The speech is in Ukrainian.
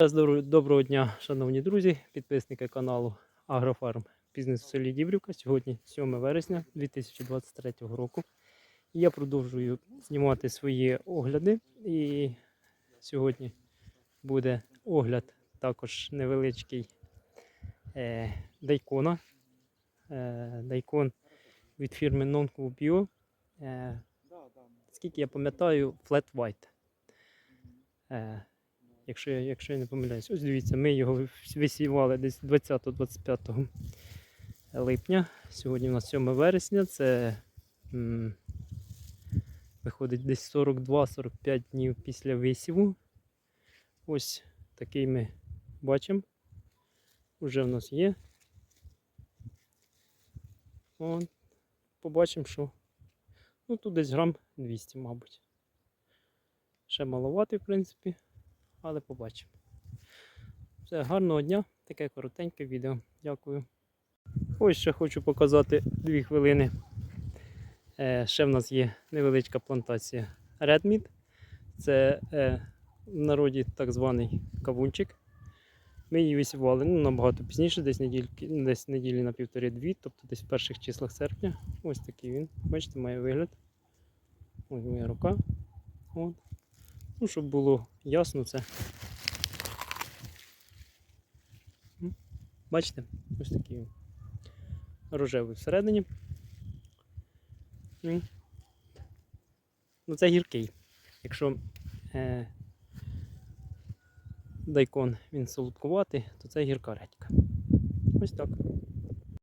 Доброго дня, шановні друзі, підписники каналу Агрофарм Бізнес в селі Дібрівка. Сьогодні 7 вересня 2023 року. Я продовжую знімати свої огляди. І сьогодні буде огляд також невеличкий е, дайкона. Е, дайкон від фірми Nonco Bio. Е, скільки я пам'ятаю, Flat White. Е, якщо я, якщо я не помиляюсь. Ось дивіться, ми його висівали десь 20-25 липня. Сьогодні у нас 7 вересня. Це м, виходить десь 42-45 днів після висіву. Ось такий ми бачимо. Уже в нас є. От. Побачимо, що ну, тут десь грам 200, мабуть. Ще маловатий, в принципі але побачимо. Все, гарного дня, таке коротеньке відео. Дякую. Ось ще хочу показати дві хвилини. Е, ще в нас є невеличка плантація Redmead. Це е, в народі так званий кавунчик. Ми її висівали ну, набагато пізніше, десь недільки, десь неділі на півтори-дві, тобто десь в перших числах серпня. Ось такий він. Бачите, має вигляд. Ось моя рука. От. Ну, щоб було ясно це. Бачите, ось такий. Рожевий всередині. Ну, це гіркий. Якщо е, дайкон він солодкуватий, то це гірка редька. Ось так.